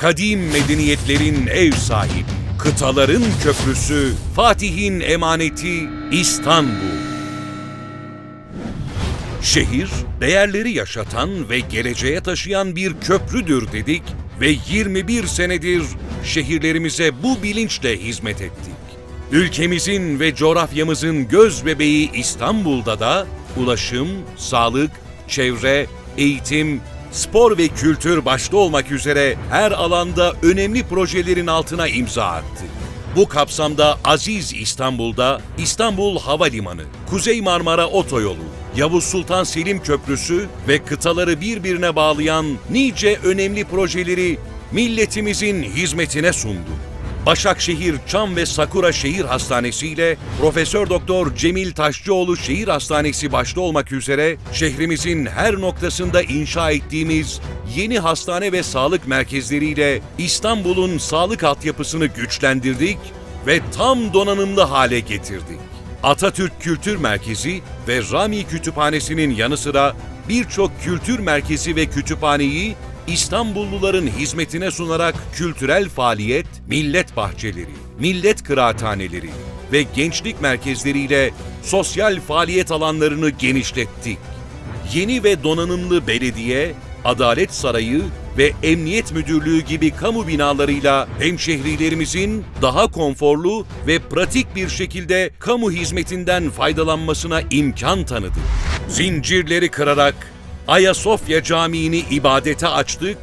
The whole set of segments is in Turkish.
kadim medeniyetlerin ev sahibi, kıtaların köprüsü, Fatih'in emaneti İstanbul. Şehir, değerleri yaşatan ve geleceğe taşıyan bir köprüdür dedik ve 21 senedir şehirlerimize bu bilinçle hizmet ettik. Ülkemizin ve coğrafyamızın göz bebeği İstanbul'da da ulaşım, sağlık, çevre, eğitim, spor ve kültür başta olmak üzere her alanda önemli projelerin altına imza attı. Bu kapsamda Aziz İstanbul'da İstanbul Havalimanı, Kuzey Marmara Otoyolu, Yavuz Sultan Selim Köprüsü ve kıtaları birbirine bağlayan nice önemli projeleri milletimizin hizmetine sundu. Başakşehir Çam ve Sakura Şehir Hastanesi ile Profesör Doktor Cemil Taşçıoğlu Şehir Hastanesi başta olmak üzere şehrimizin her noktasında inşa ettiğimiz yeni hastane ve sağlık merkezleriyle İstanbul'un sağlık altyapısını güçlendirdik ve tam donanımlı hale getirdik. Atatürk Kültür Merkezi ve Rami Kütüphanesi'nin yanı sıra birçok kültür merkezi ve kütüphaneyi İstanbulluların hizmetine sunarak kültürel faaliyet, millet bahçeleri, millet kıraathaneleri ve gençlik merkezleriyle sosyal faaliyet alanlarını genişlettik. Yeni ve donanımlı belediye, Adalet Sarayı ve Emniyet Müdürlüğü gibi kamu binalarıyla hemşehrilerimizin daha konforlu ve pratik bir şekilde kamu hizmetinden faydalanmasına imkan tanıdık. Zincirleri kırarak Ayasofya Camii'ni ibadete açtık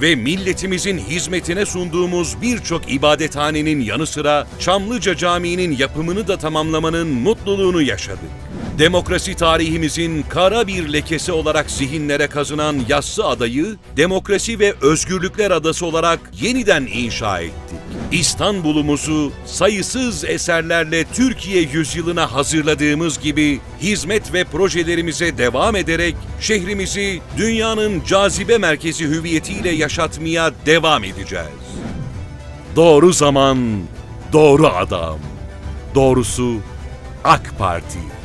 ve milletimizin hizmetine sunduğumuz birçok ibadethanenin yanı sıra Çamlıca Camii'nin yapımını da tamamlamanın mutluluğunu yaşadık. Demokrasi tarihimizin kara bir lekesi olarak zihinlere kazınan Yassı Adayı, demokrasi ve özgürlükler adası olarak yeniden inşa ettik. İstanbul'umuzu sayısız eserlerle Türkiye yüzyılına hazırladığımız gibi hizmet ve projelerimize devam ederek şehrimizi dünyanın cazibe merkezi hüviyetiyle yaşatmaya devam edeceğiz. Doğru zaman, doğru adam. Doğrusu AK Parti.